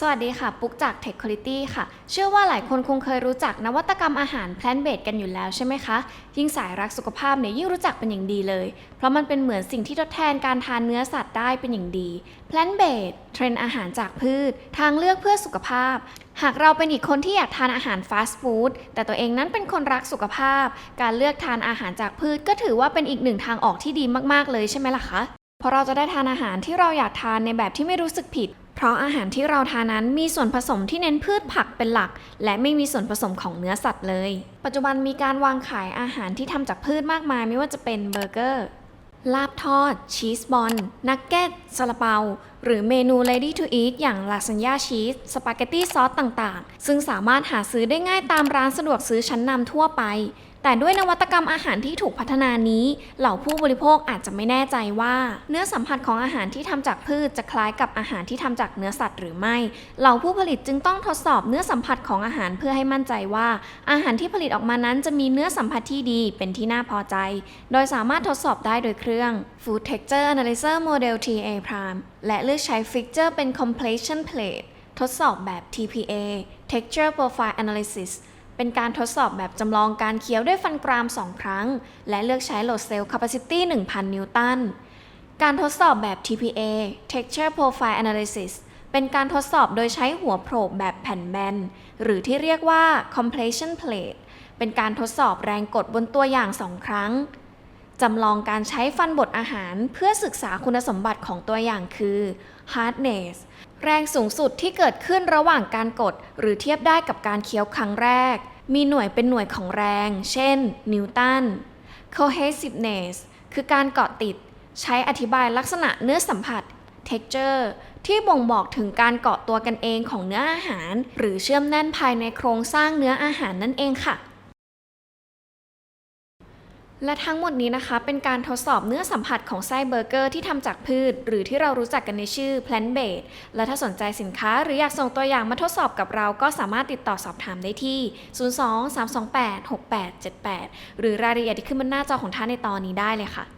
สวัสดีค่ะ ปุ๊กจาก Tech Quality ค่ะ เชื่อว่าหลายคนคงเคยรู้จักนวัตกรรมอาหาร Plant Based กันอยู่แล้วใช่ไหมคะ ยิ่งสายรักสุขภาพเนี่ยยิ่งรู้จักเป็นอย่างดีเลย เพราะมันเป็นเหมือนสิ่งที่ทดแทนการทานเนื้อสัตว์ได้เป็นอย่างดี Plant Based เทรนด์อาหารจากพืช ทางเลือกเพื่อสุขภาพ หากเราเป็นอีกคนที่อยากทานอาหารฟาสต์ฟู้ดแต่ตัวเองนั้นเป็นคนรักสุขภาพ การเลือกทานอาหารจากพืช ก็ถือว่าเป็นอีกหนึ่งทางออกที่ดีมากๆเลยใช่ไหมล่ะคะเพราะเราจะได้ทานอาหารที่เราอยากทานในแบบที่ไม่รู้สึกผิด เพราะอาหารที่เราทานนั้นมีส่วนผสมที่เน้นพืชผักเป็นหลัก และไม่มีส่วนผสมของเนื้อสัตว์เลย ปัจจุบันมีการวางขายอาหารที่ทำจากพืชมากมาย ไม่ว่าจะเป็นเบอร์เกอร์ ลาบทอด ชีสบอล นักเก็ตซาลาเปา หรือเมนู ready to eat อย่างลาซานญ่าชีส สปาเกตตี้ซอสต่างๆ ซึ่งสามารถหาซื้อได้ง่ายตามร้านสะดวกซื้อชั้นนำทั่วไป แต่ด้วยนวัตกรรมอาหารที่ถูกพัฒนานี้ เหล่าผู้บริโภคอาจจะไม่แน่ใจว่า เนื้อสัมผัสของอาหารที่ทำจากพืชจะคล้ายกับอาหารที่ทำจากเนื้อสัตว์หรือไม่ เหล่าผู้ผลิตจึงต้องทดสอบเนื้อสัมผัสของอาหารเพื่อให้มั่นใจว่า อาหารที่ผลิตออกมานั้นจะมีเนื้อสัมผัสที่ดีเป็นที่น่าพอใจ โดยสามารถทดสอบได้โดยเครื่อง Food Texture Analyzer Model TA Prime และเลือกใช้ Fixture เป็น Completion Plate ทดสอบแบบ TPA Texture Profile Analysis เป็นการทดสอบแบบจำลองการเคี้ยวด้วยฟันกราม 2 ครั้ง และเลือกใช้โหลดเซลล์ Capacity 1,000 นิวตัน การทดสอบแบบ TPA Texture Profile Analysis เป็นการทดสอบโดยใช้หัวโผล่แบบแผ่นแบน หรือที่เรียกว่า Compression Plate เป็นการทดสอบแรงกดบนตัวอย่าง 2 ครั้ง จำลองการใช้ฟันบดอาหารเพื่อศึกษาคุณสมบัติของตัวอย่างคือ hardness แรงสูงสุดที่เกิดขึ้นระหว่างการกด หรือเทียบได้กับการเคี้ยวครั้งแรก มีหน่วยเป็นหน่วยของแรง เช่น นิวตัน cohesiveness คือการเกาะติด ใช้อธิบายลักษณะเนื้อสัมผัส texture ที่บ่งบอกถึงการเกาะตัวกันเองของเนื้ออาหาร หรือเชื่อมแน่นภายในโครงสร้างเนื้ออาหารนั่นเองค่ะ และทั้งหมดนี้นะคะเป็นการทดสอบเนื้อสัมผัสของไส้เบอร์เกอร์ที่ทำจากพืช หรือที่เรารู้จักกันในชื่อ plant based และถ้าสนใจสินค้าหรืออยากส่งตัวอย่างมาทดสอบกับเราก็สามารถติดต่อสอบถามได้ที่ 02 328 6878 หรือรายละเอียดที่ขึ้นบนหน้าจอของท่านในตอนนี้ได้เลยค่ะ